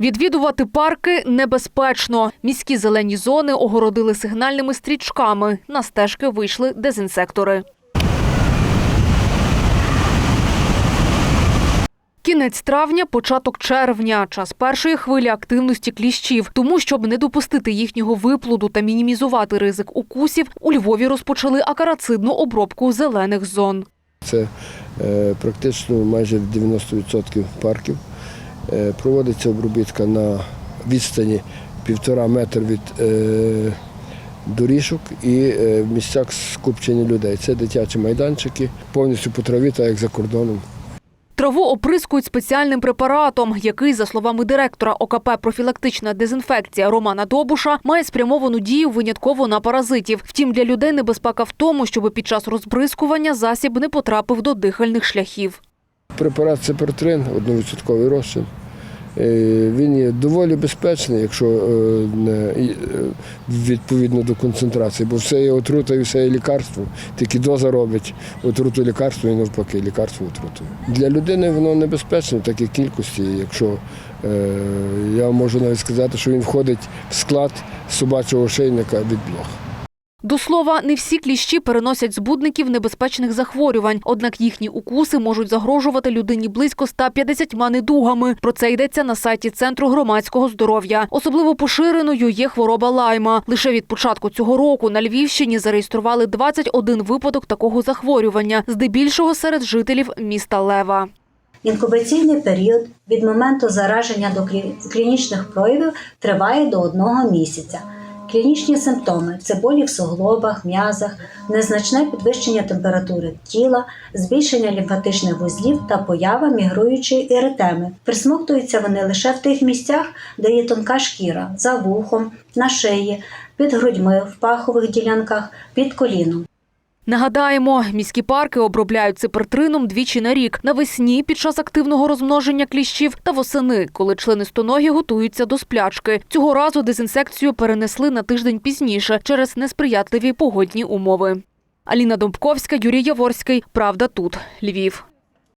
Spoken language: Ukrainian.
Відвідувати парки небезпечно. Міські зелені зони огородили сигнальними стрічками. На стежки вийшли дезінсектори. Кінець травня, початок червня – час першої хвилі активності кліщів. Тому, щоб не допустити їхнього виплоду та мінімізувати ризик укусів, у Львові розпочали акарацидну обробку зелених зон. Це е, практично майже 90% парків. Е, проводиться обробітка на відстані півтора метр від е, доріжок і е, в місцях скупчення людей. Це дитячі майданчики, повністю по траві, так як за кордоном. Траву оприскують спеціальним препаратом, який, за словами директора ОКП «Профілактична дезінфекція» Романа Добуша, має спрямовану дію винятково на паразитів. Втім, для людей небезпека в тому, щоб під час розбризкування засіб не потрапив до дихальних шляхів. Препарат Цепертрин, одновідсотковий розчин. Е, Він є доволі безпечний, якщо е, е, відповідно до концентрації, бо все є отрута і все є лікарство. Тільки доза робить отруту лікарство і навпаки, лікарство отруту. Для людини воно небезпечне в такій кількості. Якщо я можу навіть сказати, що він входить в склад собачого ошейника від блох. До слова, не всі кліщі переносять збудників небезпечних захворювань, однак їхні укуси можуть загрожувати людині близько 150 недугами. Про це йдеться на сайті Центру громадського здоров'я. Особливо поширеною є хвороба лайма. Лише від початку цього року на Львівщині зареєстрували 21 випадок такого захворювання, здебільшого серед жителів міста Лева. Інкубаційний період від моменту зараження до клі- клінічних проявів триває до одного місяця. Клінічні симптоми це болі в суглобах, м'язах, незначне підвищення температури тіла, збільшення лімфатичних вузлів та поява мігруючої еритеми. Присмоктуються вони лише в тих місцях, де є тонка шкіра за вухом, на шиї, під грудьми, в пахових ділянках, під коліном. Нагадаємо, міські парки обробляють ципертрином двічі на рік – навесні під час активного розмноження кліщів та восени, коли члени стоногі готуються до сплячки. Цього разу дезінсекцію перенесли на тиждень пізніше через несприятливі погодні умови. Аліна Домбковська, Юрій Яворський. Правда тут. Львів.